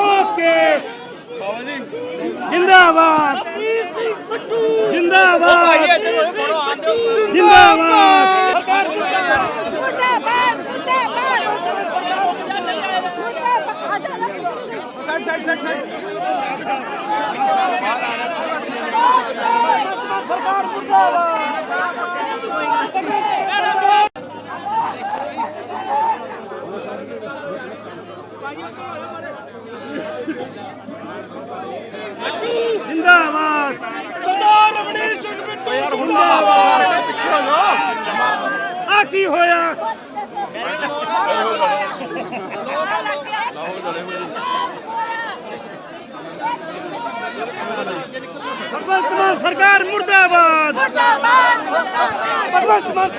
ਠੋਕ ਕੇ ਜਿੰਦਾਬਾਦ। ਜਿੰਦਾਬਾਦ। ਜਿੰਦਾਬਾਦ। ਮੁਰਦਾਬਾਦ ਮੁਰਦਾਬਾਦ ਮੁਰਦਾਬਾਦ ਸਾਈਡ ਸਾਈਡ ਸਾਈਡ। ਜਿੰਦਾਬਾਦ। ਸਰਦਾਰ ਰਮਣੀਤ ਸਿੰਘ ਬਿੱਟੂ ਜਿੰਦਾਬਾਦ। ਪਿੱਛੇ ਜਾ। ਆ ਕੀ ਹੋਇਆ? ਭਗਵੰਤ ਮਾਨ ਸਰਕਾਰ ਮੁਰਦਾਬਾਦ। ਮੁਰਦਾਬਾਦ ਮੁਰਦਾਬਾਦ। ਭਗਵੰਤ ਮਾਨ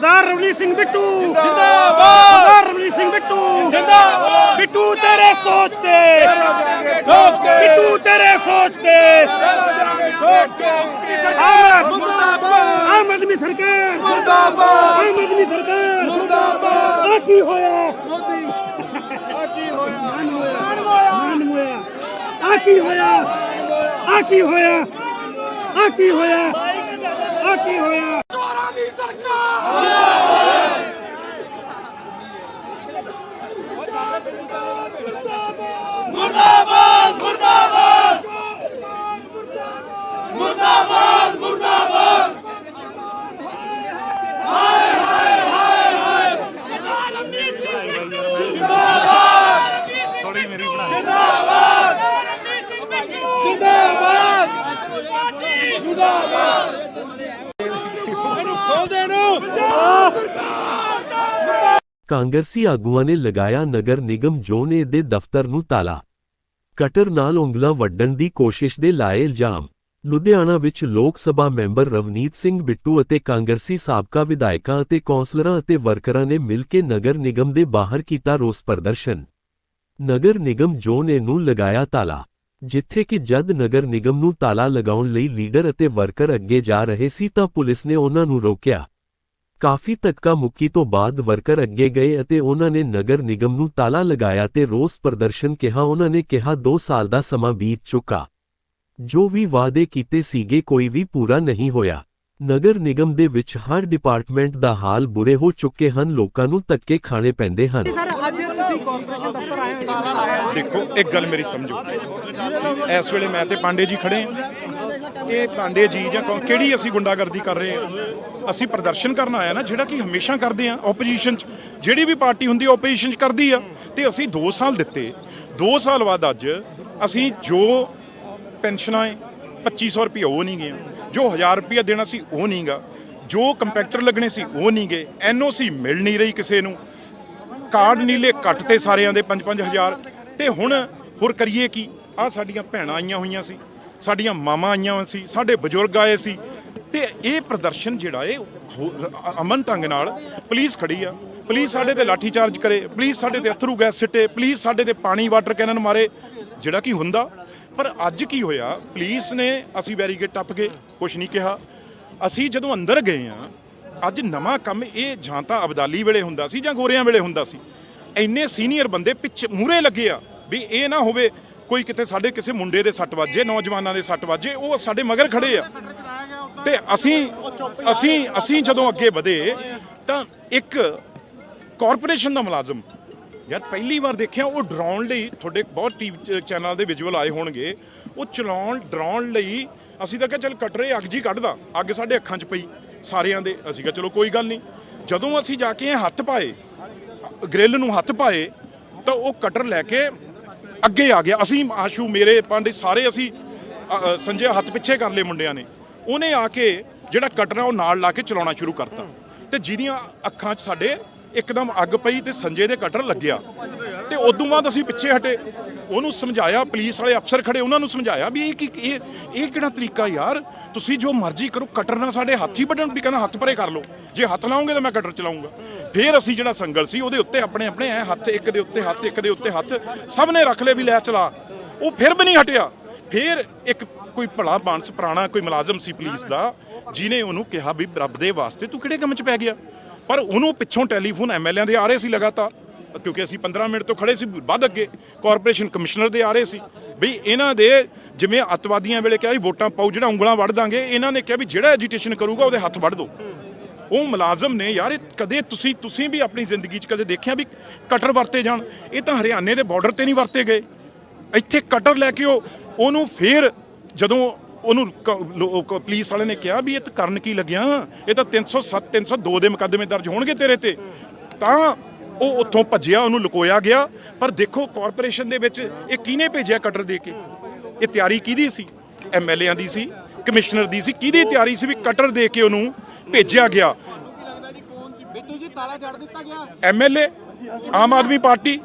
ਸਰਦਾਰ ਰਵਨੀਤ ਸਿੰਘ ਬਿੱਟੂ। ਜਿੰਦਾਬਾਦ। ਸਰਦਾਰ ਰਵਨੀਤ ਸਿੰਘ ਬਿੱਟੂ। ਜਿੰਦਾਬਾਦ। ਬਿੱਟੂ ਤੇਰੇ ਸੋਚ ਤੇ। ਬਿੱਟੂ ਤੇਰੇ ਸੋਚ ਤੇ। ਆਮ ਆਦਮੀ ਸਰਕਾਰ। ਮੁਰਦਾਬਾਦ। ਆਮ ਆਦਮੀ ਸਰਕਾਰ। ਮੁਰਦਾਬਾਦ। ਆ ਕੀ ਹੋਇਆ? ਮੋਦੀ। ਆ ਕੀ ਹੋਇਆ? ਮਾਨ ਹੋਇਆ। ਆ ਕੀ ਹੋਇਆ। ਆ ਕੀ ਹੋਇਆ? ਆ ਕੀ ਹੋਇਆ? ਆ ਕੀ ਹੋਇਆ? ਸਰਕਾਰ ਮੁਰਦਾਬਾਦ! ਮੁਰਦਾਬਾਦ! ਮੁਰਦਾਬਾਦ! ਮੁਰਦਾਬਾਦ! ਹਾਏ ਹਾਏ ਹਾਏ ਹਾਏ ਮੁਰਦਾਬਾਦ! ਥੋੜੀ ਮੇਰੀ ਬਣਾ ਮੁਰਦਾਬਾਦ! ਮੁਰਦਾਬਾਦ! ਮੁਰਦਾਬਾਦ! ਕਾਂਗਰਸੀ ਆਗੂਆਂ ਨੇ ਲਗਾਇਆ ਨਗਰ ਨਿਗਮ ਜ਼ੋਨ ਏ ਦੇ ਦਫ਼ਤਰ ਨੂੰ ਤਾਲਾ। ਕਟਰ ਨਾਲ ਉਂਗਲਾਂ ਵੱਢਣ ਦੀ ਕੋਸ਼ਿਸ਼ ਦੇ ਲਾਏ ਇਲਜ਼ਾਮ। ਲੁਧਿਆਣਾ ਵਿੱਚ ਲੋਕ ਸਭਾ ਮੈਂਬਰ ਰਵਨੀਤ ਸਿੰਘ ਬਿੱਟੂ ਅਤੇ ਕਾਂਗਰਸੀ ਸਾਬਕਾ ਵਿਧਾਇਕਾਂ ਅਤੇ ਕੌਂਸਲਰਾਂ ਅਤੇ ਵਰਕਰਾਂ ਨੇ ਮਿਲ ਕੇ ਨਗਰ ਨਿਗਮ ਦੇ ਬਾਹਰ ਕੀਤਾ ਰੋਸ ਪ੍ਰਦਰਸ਼ਨ। ਨਗਰ ਨਿਗਮ ਜ਼ੋਨ ਏ ਨੂੰ ਲਗਾਇਆ ਤਾਲਾ, ਜਿੱਥੇ ਕਿ ਜਦ ਨਗਰ ਨਿਗਮ ਨੂੰ ਤਾਲਾ ਲਗਾਉਣ ਲਈ ਲੀਡਰ ਅਤੇ ਵਰਕਰ ਅੱਗੇ ਜਾ ਰਹੇ ਸੀ ਤਾਂ ਪੁਲਿਸ ਨੇ ਉਹਨਾਂ ਨੂੰ ਰੋਕਿਆ। ਕਾਫੀ ਧੱਕਾ ਮੁੱਕੀ ਤੋਂ ਬਾਅਦ ਵਰਕਰ ਅੱਗੇ ਗਏ ਅਤੇ ਉਹਨਾਂ ਨੇ ਨਗਰ ਨਿਗਮ ਨੂੰ ਤਾਲਾ ਲਗਾਇਆ ਤੇ ਰੋਸ ਪ੍ਰਦਰਸ਼ਨ ਕਿਹਾ। ਉਹਨਾਂ ਨੇ ਕਿਹਾ 2 ਸਾਲ ਦਾ ਸਮਾਂ ਬੀਤ ਚੁੱਕਾ। ਜੋ ਵੀ ਵਾਅਦੇ ਕੀਤੇ ਸੀਗੇ ਕੋਈ ਵੀ ਪੂਰਾ ਨਹੀਂ ਹੋਇਆ। ਨਗਰ ਨਿਗਮ ਦੇ ਵਿੱਚ ਹਰ ਡਿਪਾਰਟਮੈਂਟ ਦਾ ਹਾਲ ਬੁਰੇ ਹੋ ਚੁੱਕੇ ਹਨ। ਲੋਕਾਂ ਨੂੰ ਧੱਕੇ ਖਾਣੇ ਪੈਂਦੇ ਹਨ। ਦੇਖੋ ਇੱਕ ਗੱਲ ਮੇਰੀ ਸਮਝੋ। ਇਸ ਵੇਲੇ ਮੈਂ ਤੇ ਪਾਂਡੇ ਜੀ ਖੜੇ ਹਾਂ। ਇਹ ਪਾਂਡੇ ਜੀ ਜਾਂ ਕੌਣ ਕਿਹੜੀ ਅਸੀਂ ਗੁੰਡਾਗਰਦੀ ਕਰ ਰਹੇ ਹਾਂ? ਅਸੀਂ ਪ੍ਰਦਰਸ਼ਨ ਕਰਨ ਆਇਆ ਨਾ, ਜਿਹੜਾ ਕਿ ਹਮੇਸ਼ਾ ਕਰਦੇ ਆ ਆਪੋਜੀਸ਼ਨ ਚ। ਜਿਹੜੀ ਵੀ ਪਾਰਟੀ ਹੁੰਦੀ ਹੈ ਆਪੋਜੀਸ਼ਨ ਚ ਕਰਦੀ ਆ। ਤੇ ਅਸੀਂ 2 ਸਾਲ ਦਿੱਤੇ। 2 ਸਾਲ ਬਾਅਦ ਅੱਜ ਅਸੀਂ ਜੋ ਪੈਨਸ਼ਨਾਂ ਹੈ 2500 ਰੁਪਏ ਉਹ ਨਹੀਂ ਗਏ। ਜੋ 1000 ਰੁਪਏ ਦੇਣਾ ਸੀ, ਉਹ ਨਹੀਂ ਗਾ। ਜੋ ਕੰਪੈਕਟਰ ਲੱਗਣੇ ਸੀ, ਉਹ ਨਹੀਂ ਗਏ। ਐਨਓਸੀ ਮਿਲ ਨਹੀਂ ਰਹੀ ਕਿਸੇ ਨੂੰ। ਕਾਰਡ ਨੀਲੇ ਕੱਟ ਤੇ ਸਾਰਿਆਂ ਦੇ 5-5000 ਤੇ ਹੁਣ ਹੋਰ ਕਰੀਏ ਕੀ? ਆ ਸਾਡੀਆਂ ਭੈਣਾਂ ਆਈਆਂ ਹੋਈਆਂ ਸੀ। ਸਾਡੀਆਂ ਮਾਵਾਂ ਆਈਆਂ ਹੋਈਆਂ ਸੀ, ਸਾਡੇ ਬਜ਼ੁਰਗ ਆਏ ਸੀ। ਤੇ ਇਹ ਪ੍ਰਦਰਸ਼ਨ ਜਿਹੜਾ ਇਹ ਅਮਨ ਢੰਗ ਨਾਲ ਪੁਲਿਸ ਖੜੀ ਆ। ਪੁਲਿਸ ਸਾਡੇ ਤੇ ਲਾਠੀ ਚਾਰਜ ਕਰੇ, ਪੁਲਿਸ ਸਾਡੇ ਤੇ ਅਥਰੂ ਗੈਸ ਸਿੱਟੇ, ਪੁਲਿਸ ਸਾਡੇ ਤੇ ਪਾਣੀ ਵਾਟਰ ਕੈਨਨ ਮਾਰੇ, ਜਿਹੜਾ ਕੀ ਹੁੰਦਾ। ਪਰ ਅੱਜ ਕੀ ਹੋਇਆ, ਪੁਲਿਸ ਨੇ ਅਸੀਂ ਬੈਰੀਕੇਡ ਟੱਪ ਕੇ ਕੁਝ ਨਹੀਂ ਕਿਹਾ। ਅਸੀਂ ਜਦੋਂ ਅੰਦਰ ਗਏ ਆ, ਅੱਜ ਨਵਾਂ ਕੰਮ ਇਹ ਜਾਂ ਤਾਂ ਅਬਦਾਲੀ ਵੇਲੇ ਹੁੰਦਾ ਸੀ ਜਾਂ ਗੋਰਿਆਂ ਵੇਲੇ ਹੁੰਦਾ ਸੀ। ਇੰਨੇ ਸੀਨੀਅਰ ਬੰਦੇ ਪਿੱਛੇ ਮੂਰੇ ਲੱਗੇ ਆ ਵੀ ਇਹ ਨਾ ਹੋਵੇ ਕੋਈ ਕਿਤੇ ਸਾਡੇ ਕਿਸੇ ਮੁੰਡੇ ਦੇ ਸੱਟ ਵੱਜੇ, ਨੌਜਵਾਨਾਂ ਦੇ ਸੱਟ ਵੱਜੇ, ਉਹ ਸਾਡੇ ਮਗਰ ਖੜੇ ਆ। ਤੇ ਅਸੀਂ ਅਸੀਂ ਅਸੀਂ ਜਦੋਂ ਅੱਗੇ ਵਧੇ, ਤਾਂ ਇੱਕ ਕਾਰਪੋਰੇਸ਼ਨ ਦਾ ਮੁਲਾਜ਼ਮ, ਯਾਰ ਪਹਿਲੀ ਵਾਰ ਦੇਖਿਆ, ਉਹ ਡਰਾਉਣ ਲਈ ਤੁਹਾਡੇ ਬਹੁਤ ਟੀਵੀ ਚੈਨਲ ਦੇ ਵਿਜੂਅਲ ਆਏ ਹੋਣਗੇ। ਉਹ ਚਲਾਉਣ, ਡਰਾਉਣ ਲਈ ਅਸੀਂ ਤਾਂ ਕਿਹਾ, ਚੱਲ ਕਟਰੇ, ਅੱਗ ਜੀ ਕੱਢਦਾ, ਅੱਗ ਸਾਡੇ ਅੱਖਾਂ 'ਚ ਪਈ, ਸਾਰਿਆਂ ਦੇ। ਅਸੀਂ ਕਿਹਾ, ਚਲੋ ਕੋਈ ਗੱਲ ਨਹੀਂ। ਜਦੋਂ ਅਸੀਂ ਜਾ ਕੇ ਹੱਥ ਪਾਏ, ਗ੍ਰਿਲ ਨੂੰ ਹੱਥ ਪਾਏ, ਤਾਂ ਉਹ ਕਟਰ ਲੈ ਕੇ ਅੱਗੇ ਆ ਗਿਆ। ਅਸੀਂ ਆਸ਼ੂ, ਮੇਰੇ ਪਾਂਡੇ ਸਾਰੇ ਅਸੀਂ ਸੰਜੇ ਹੱਥ ਪਿੱਛੇ ਕਰ ਲਏ ਮੁੰਡਿਆਂ ਨੇ। ਉਹਨੇ ਆ ਕੇ ਜਿਹੜਾ ਕਟਰ ਆ ਉਹ ਨਾਲ ਲਾ ਕੇ ਚਲਾਉਣਾ ਸ਼ੁਰੂ ਕਰਤਾ। ਤੇ ਜਿਹਦੀਆਂ ਅੱਖਾਂ 'ਚ ਸਾਡੇ ਇੱਕਦਮ ਅੱਗ ਪਈ ਤੇ ਸੰਜੇ ਦੇ ਕਟਰ ਲੱਗਿਆ। ਤੇ ਉਦੋਂ ਬਾਅਦ ਅਸੀਂ ਪਿੱਛੇ ਹਟੇ। ਉਹਨੂੰ ਸਮਝਾਇਆ, ਪੁਲਿਸ ਵਾਲੇ ਅਫਸਰ ਖੜੇ ਉਹਨਾਂ ਨੂੰ ਸਮਝਾਇਆ ਵੀ ਇਹ ਕੀ, ਇਹ ਇਹ ਕਿਹੜਾ ਤਰੀਕਾ ਯਾਰ? ਤੁਸੀਂ ਜੋ ਮਰਜ਼ੀ ਕਰੋ, ਕਟਰ ਨਾਲ ਸਾਡੇ ਹੱਥ ਹੀ ਵੱਢਣ, ਵੀ ਕਹਿੰਦਾ ਹੱਥ ਪਰੇ ਕਰ ਲਓ। ਜੇ ਹੱਥ ਲਾਉਂਗੇ ਤਾਂ ਮੈਂ ਕਟਰ ਚਲਾਉਂਗਾ। ਫਿਰ ਅਸੀਂ ਜਿਹੜਾ ਸੰਗਲ ਸੀ, ਉਹਦੇ ਉੱਤੇ ਆਪਣੇ ਆਪਣੇ ਐ ਹੱਥ, ਇੱਕ ਦੇ ਉੱਤੇ ਹੱਥ, ਇੱਕ ਦੇ ਉੱਤੇ ਹੱਥ, ਸਭ ਨੇ ਰੱਖ ਲਏ ਵੀ ਲੈ ਚਲਾ। ਉਹ ਫਿਰ ਵੀ ਨਹੀਂ ਹਟਿਆ। ਫਿਰ ਇੱਕ ਕੋਈ ਭਲਾ ਬਾਂਸ, ਪੁਰਾਣਾ ਕੋਈ ਮੁਲਾਜ਼ਮ ਸੀ ਪੁਲਿਸ ਦਾ ਜਿਨੇ ਉਹਨੂੰ ਕਿਹਾ ਵੀ ਰੱਬ ਦੇ ਵਾਸਤੇ ਤੂੰ ਕਿਹੜੇ ਕੰਮ 'ਚ ਪੈ ਗਿਆ? ਪਰ ਉਹਨੂੰ ਪਿੱਛੋਂ ਟੈਲੀਫੋਨ ਐਮਐਲਏ ਦੇ ਆ ਰਹੇ ਸੀ ਲਗਾਤਾਰ। ਕਿਉਂਕਿ ਅਸੀਂ 15 ਮਿੰਟ ਤੋਂ ਖੜੇ ਸੀ, ਵੱਧ ਅੱਗੇ ਕਾਰਪੋਰੇਸ਼ਨ ਕਮਿਸ਼ਨਰ ਦੇ ਆ ਰਹੇ ਸੀ। ਵੀ ਇਹਨਾਂ ਦੇ ਜਿਵੇਂ ਅੱਤਵਾਦੀਆਂ ਵੇਲੇ ਕਿਹਾ ਸੀ ਵੋਟਾਂ ਪਾਓ, ਜਿਹੜਾ ਉਂਗਲਾਂ ਵੱਢ ਦਾਂਗੇ, ਇਹਨਾਂ ਨੇ ਕਿਹਾ ਵੀ ਜਿਹੜਾ ਐਜੀਟੇਸ਼ਨ ਕਰੂਗਾ, ਉਹਦੇ ਹੱਥ ਵੱਢ ਦਿਓ ਉਹ ਮੁਲਾਜ਼ਮ ਨੇ ਯਾਰ, ਇਹ ਕਦੇ ਤੁਸੀਂ ਤੁਸੀਂ ਵੀ ਆਪਣੀ ਜ਼ਿੰਦਗੀ 'ਚ ਕਦੇ ਦੇਖਿਆ ਵੀ ਕਟਰ ਵਰਤੇ ਜਾਣ? ਇਹ ਤਾਂ ਹਰਿਆਣੇ ਦੇ ਬਾਰਡਰ ਤੇ ਨਹੀਂ ਵਰਤੇ ਗਏ। ਇੱਥੇ ਕਟਰ ਲੈ ਕੇ ਉਹ, ਉਹਨੂੰ ਫੇਰ ਜਦੋਂ ਉਹਨੂੰ ਕ- ਲੋ- ਕ- ਪੁਲਿਸ ਵਾਲੇ ਨੇ ਕਿਹਾ ਵੀ ਇਹ ਤਾਂ ਕਰਨ ਕੀ ਲੱਗਿਆ? ਇਹ ਤਾਂ 307 302 ਦੇ ਮੁਕੱਦਮੇ ਦਰਜ ਹੋਣਗੇ ਤੇਰੇ ਤੇ। ਤਾਂ ਉਹ ਉੱਥੋਂ ਭੱਜਿਆ ਉਹਨੂੰ ਲੁਕੋਇਆ ਗਿਆ। ਪਰ ਦੇਖੋ ਕਾਰਪੋਰੇਸ਼ਨ ਦੇ ਵਿੱਚ ਇਹ ਕਿਹਨੇ ਭੇਜਿਆ ਕਟਰ ਦੇ ਕੇ? ਇਹ ਤਿਆਰੀ ਕਿਹਦੀ ਸੀ? ਐਮਐਲਏਆਂ ਦੀ ਸੀ ਕਮਿਸ਼ਨਰ ਦੀ ਸੀ। ਕਿਹਦੀ ਤਿਆਰੀ ਸੀ ਵੀ ਕਟਰ ਦੇ ਕੇ ਉਹਨੂੰ ਭੇਜਿਆ ਗਿਆ? ਬਿੱਟੂ ਜੀ ਤਾਲਾ ਜੜ ਦਿੱਤਾ ਗਿਆ। MLA Aam Aadmi party.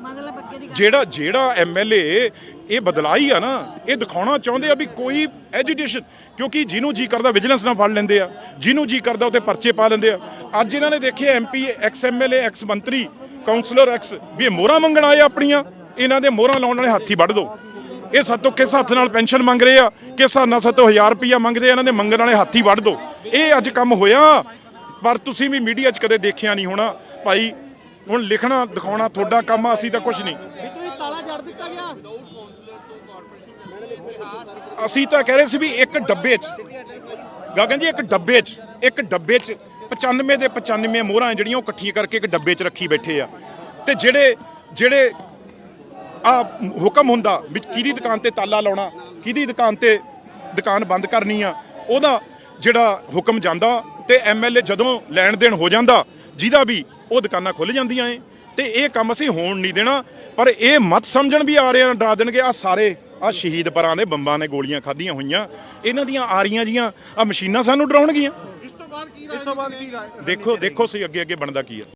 ਜਿਹੜਾ ਜਿਹੜਾ ਐਮਐਲਏ ਇਹ ਬਦਲਾਈ ਆ ਨਾ ਇਹ ਦਿਖਾਉਣਾ ਚਾਹੁੰਦੇ ਆ ਵੀ ਕੋਈ ਐਜੀਟੇਸ਼ਨ ਕਿਉਂਕਿ ਜਿਹਨੂੰ ਜੀ ਕਰਦਾ ਵਿਜੀਲੈਂਸ ਨਾਲ ਫੜ ਲੈਂਦੇ ਆ ਜਿਹਨੂੰ ਜੀ ਕਰਦਾ ਉਹਤੇ ਪਰਚੇ ਪਾ ਲੈਂਦੇ ਆ। ਅੱਜ ਇਹਨਾਂ ਨੇ ਦੇਖਿਆ M P ex M L A ex ਮੰਤਰੀ ਕਾਉਂਸਲਰ ਐਕਸ ਵੀ ਇਹ ਮੋਹਰਾਂ ਮੰਗਣ ਆਏ ਆਪਣੀਆਂ, ਇਹਨਾਂ ਦੇ ਮੋਹਰਾਂ ਲਾਉਣ ਵਾਲੇ ਹੱਥੀ ਵੱਢ ਦੋ। ਇਹ ਸਾਤੋਂ ਕਿਸ ਹੱਥ ਨਾਲ ਪੈਨਸ਼ਨ ਮੰਗ ਰਹੇ ਆ? ਕਿਸ ਹੱਥ ਨਾਲ ਸਾਤੋਂ 1000 ਰੁਪਈਆ ਮੰਗਦੇ ਆ? ਇਹਨਾਂ ਦੇ ਮੰਗਣ ਵਾਲੇ ਹੱਥੀ ਵੱਢ ਦੋ। ਇਹ ਅੱਜ ਕੰਮ ਹੋਇਆ, ਪਰ ਤੁਸੀਂ ਵੀ ਮੀਡੀਆ 'ਚ ਕਦੇ ਦੇਖਿਆ ਨਹੀਂ ਹੋਣਾ। ਭਾਈ, ਹੁਣ ਲਿਖਣਾ, ਦਿਖਾਉਣਾ, ਤੁਹਾਡਾ ਕੰਮ ਆ, ਅਸੀਂ ਤਾਂ ਕੁਝ ਨਹੀਂ। ਤਾਲਾ ਜੜ ਦਿੱਤਾ ਗਿਆ ਅਸੀਂ ਤਾਂ ਕਹਿ ਰਹੇ ਸੀ ਵੀ ਇੱਕ ਡੱਬੇ 'ਚ, ਗਗਨ ਜੀ, ਇੱਕ ਡੱਬੇ 'ਚ, ਇੱਕ ਡੱਬੇ 'ਚ 95 ਦੇ 95 ਮੋਹਰਾਂ ਜਿਹੜੀਆਂ ਉਹ ਇਕੱਠੀਆਂ ਕਰਕੇ ਇੱਕ ਡੱਬੇ 'ਚ ਰੱਖੀ ਬੈਠੇ ਆ। ਤੇ ਜਿਹੜੇ ਜਿਹੜੇ ਆ ਹੁਕਮ ਹੁੰਦਾ ਵੀ ਕਿਹਦੀ ਦੁਕਾਨ ਤੇ ਤਾਲਾ ਲਾਉਣਾ, ਕਿਹਦੀ ਦੁਕਾਨ ਤੇ ਦੁਕਾਨ ਬੰਦ ਕਰਨੀ ਆ, ਉਹਦਾ ਜਿਹੜਾ ਹੁਕਮ ਜਾਂਦਾ ਤੇ ਐਮਐਲਏ ਜਦੋਂ ਲੈਣ ਦੇਣ ਹੋ ਜਾਂਦਾ, ਜਿਹਦਾ ਵੀ ਉਹ ਦੁਕਾਨਾਂ ਖੁੱਲ ਜਾਂਦੀਆਂ ਏ। ਤੇ ਇਹ ਕੰਮ ਅਸੀਂ ਹੋਣ ਨਹੀਂ ਦੇਣਾ, ਪਰ ਇਹ ਮਤ ਸਮਝਣ ਵੀ ਆ ਰਹੇ ਆ, ਡਰਾ ਦੇਣਗੇ ਆ ਸਾਰੇ ਆ ਸ਼ਹੀਦ ਪਰਾਂ ਦੇ ਬੰਬਾਂ ਨੇ ਗੋਲੀਆਂ ਖਾਧੀਆਂ ਹੋਈਆਂ। ਇਹਨਾਂ ਦੀਆਂ ਆਰੀਆਂ ਜੀਆਂ ਆ ਮਸ਼ੀਨਾਂ ਸਾਨੂੰ ਡਰਾਉਣਗੀਆਂ। ਤੋਂ ਬਾਅਦ ਕੀ ਰਾਏ ਇਸ ਤੋਂ ਬਾਅਦ ਕੀ ਰਾਏ ਦੇਖੋ ਦੇਖੋ ਸਹੀ ਅੱਗੇ ਅੱਗੇ ਬਣਦਾ ਕੀ ਆ